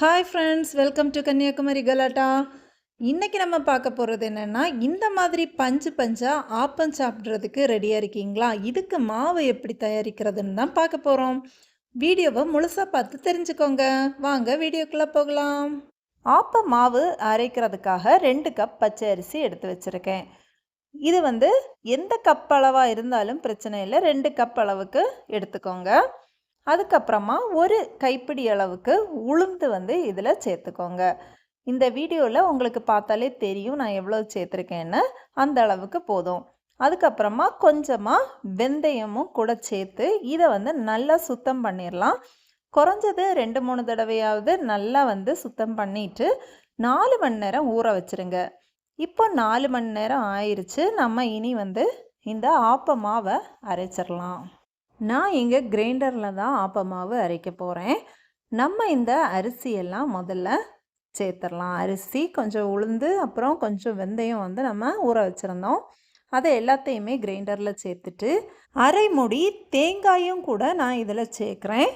Hi friends welcome to Kanyakumari Galatta இன்றைக்கி நம்ம பார்க்க போகிறது என்னென்னா இந்த மாதிரி பஞ்சு பஞ்சாக ஆப்பம் சாப்பிட்றதுக்கு ரெடியாக இருக்கீங்களா? இதுக்கு மாவு எப்படி தயாரிக்கிறதுன்னு தான் பார்க்க போகிறோம் வீடியோவை முழுசாக பார்த்து தெரிஞ்சுக்கோங்க. வாங்க வீடியோக்குள்ளே போகலாம். ஆப்ப மாவு அரைக்கிறதுக்காக ரெண்டு கப் பச்சை அரிசி எடுத்து வச்சுருக்கேன். இது வந்து எந்த கப் அளவாக இருந்தாலும் பிரச்சனை இல்லை. ரெண்டு கப் அளவுக்கு எடுத்துக்கோங்க. அதுக்கப்புறமா ஒரு கைப்பிடி அளவுக்கு உளுந்து வந்து இதில் சேர்த்துக்கோங்க. இந்த வீடியோவில் உங்களுக்கு பார்த்தாலே தெரியும் நான் எவ்வளோ சேர்த்துருக்கேன்னு. அந்த அளவுக்கு போதும். அதுக்கப்புறமா கொஞ்சமாக வெந்தயமும் கூட சேர்த்து இதை வந்து நல்லா சுத்தம் பண்ணிடலாம் குறைஞ்சது ரெண்டு மூணு தடவையாவது நல்லா வந்து சுத்தம் பண்ணிட்டு நாலு மணி நேரம் ஊற வச்சுருங்க. இப்போ நாலு மணி நேரம் ஆயிடுச்சு நம்ம இனி வந்து இந்த ஆப்ப மாவை அரைச்சிடலாம் நான் இங்கே கிரைண்டரில் தான் ஆப்பமாவு அரைக்க போகிறேன் நம்ம இந்த அரிசியெல்லாம் முதல்ல சேர்த்துடலாம். அரிசி கொஞ்சம் உளுந்து அப்புறம் கொஞ்சம் வெந்தயம் வந்து நம்ம ஊற வச்சுருந்தோம். அதை எல்லாத்தையுமே கிரைண்டரில் சேர்த்துட்டு அரை முடி தேங்காயும் கூட நான் இதில் சேர்க்குறேன்.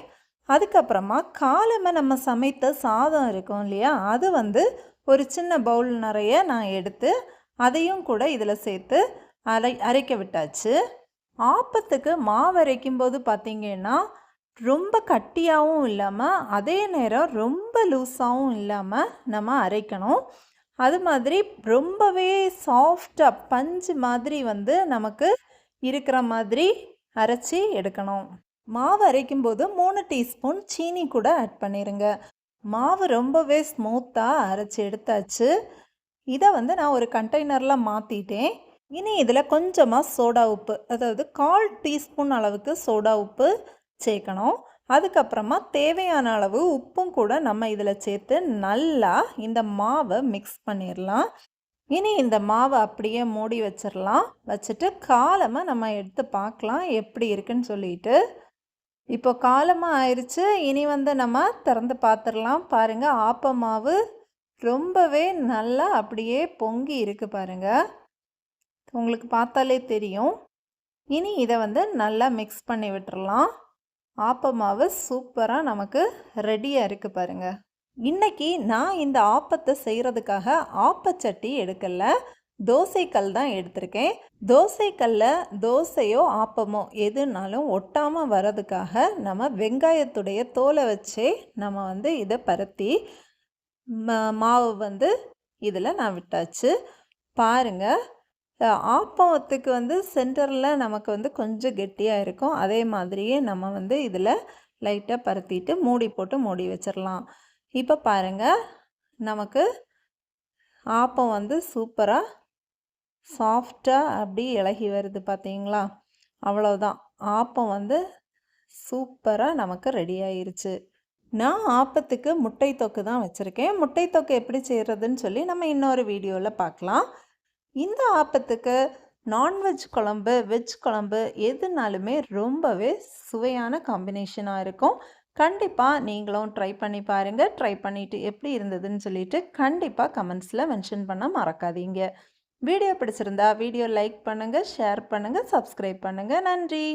அதுக்கப்புறமா காலமை நம்ம சமைத்த சாதம் இருக்கும் இல்லையா அது வந்து ஒரு சின்ன பவுல் நிறைய நான் எடுத்து அதையும் கூட இதில் சேர்த்து அரை அரைக்க விட்டாச்சு. ஆப்பத்துக்கு மாவு அரைக்கும் போது பார்த்திங்கன்னா ரொம்ப கட்டியாகவும் இல்லாமல் அதே நேரம் ரொம்ப லூஸாகவும் இல்லாமல் நம்ம அரைக்கணும். அது மாதிரி ரொம்பவே சாஃப்டாக பஞ்சு மாதிரி வந்து நமக்கு இருக்கிற மாதிரி அரைச்சி எடுக்கணும். மாவு அரைக்கும் போது மூணு டீஸ்பூன் சீனி கூட ஆட் பண்ணிடுங்க மாவு ரொம்பவே ஸ்மூத்தாக அரைச்சி எடுத்தாச்சு. இதை வந்து நான் ஒரு கண்டெய்னரில் மாற்றிட்டேன் இனி இதில் கொஞ்சமாக சோடா உப்பு அதாவது கால் டீஸ்பூன் அளவுக்கு சோடா உப்பு சேர்க்கணும் அதுக்கப்புறமா தேவையான அளவு உப்பும் கூட நம்ம இதில் சேர்த்து நல்லா இந்த மாவை மிக்ஸ் பண்ணிடலாம் இனி இந்த மாவை அப்படியே மூடி வச்சிடலாம் வச்சுட்டு காலமாக நம்ம எடுத்து பார்க்கலாம் எப்படி இருக்குன்னு சொல்லிட்டு. இப்போ காலமாக ஆயிடுச்சு இனி வந்து நம்ம திறந்து பார்த்துடலாம் பாருங்கள் ஆப்ப மாவு ரொம்பவே நல்லா அப்படியே பொங்கி இருக்குது பாருங்கள் உங்களுக்கு பார்த்தாலே தெரியும். இனி இதை வந்து நல்லா மிக்ஸ் பண்ணி விட்டுறலாம். ஆப்ப மாவு சூப்பராக நமக்கு ரெடியாக இருக்குது பாருங்கள் இன்றைக்கி நான் இந்த ஆப்பத்தை செய்கிறதுக்காக ஆப்பச்சட்டி எடுக்கலை. தோசைக்கல் தான் எடுத்திருக்கேன். தோசைக்கல்ல தோசையோ ஆப்பமோ எதுனாலும் ஒட்டாமல் வர்றதுக்காக நம்ம வெங்காயத்துடைய தோலை வச்சே நம்ம வந்து இதை பரத்தி மாவு வந்து இதில் நான் விட்டாச்சு. பாருங்கள் ஆப்பத்துக்கு வந்து சென்டரில் நமக்கு வந்து கொஞ்சம் கெட்டியாக இருக்கும். அதே மாதிரியே நம்ம வந்து இதில் லைட்டாக பருத்திட்டு மூடி போட்டு மூடி வச்சிடலாம் இப்போ பாருங்கள் நமக்கு ஆப்பம் வந்து சூப்பராக சாஃப்டாக அப்படி இலகி வருது பார்த்தீங்களா அவ்வளோதான் ஆப்பம் வந்து சூப்பராக நமக்கு ரெடி ஆயிருச்சு. நான் ஆப்பத்துக்கு முட்டை தொக்கு தான் வச்சுருக்கேன். முட்டை தொக்கு எப்படி செய்கிறதுன்னு சொல்லி நம்ம இன்னொரு வீடியோவில் பார்க்கலாம் இந்த ஆப்பத்துக்கு நான்வெஜ் குழம்பு வெஜ் குழம்பு எதுனாலுமே ரொம்பவே சுவையான காம்பினேஷனாக இருக்கும். கண்டிப்பாக நீங்களும் ட்ரை பண்ணி பாருங்கள் ட்ரை பண்ணிவிட்டு எப்படி இருந்ததுன்னு சொல்லிட்டு கண்டிப்பாக கமெண்ட்ஸில் மென்ஷன் பண்ண மறக்காதீங்க. வீடியோ பிடிச்சிருந்தா வீடியோ லைக் பண்ணுங்கள் ஷேர் பண்ணுங்கள் சப்ஸ்கிரைப் பண்ணுங்கள் நன்றி!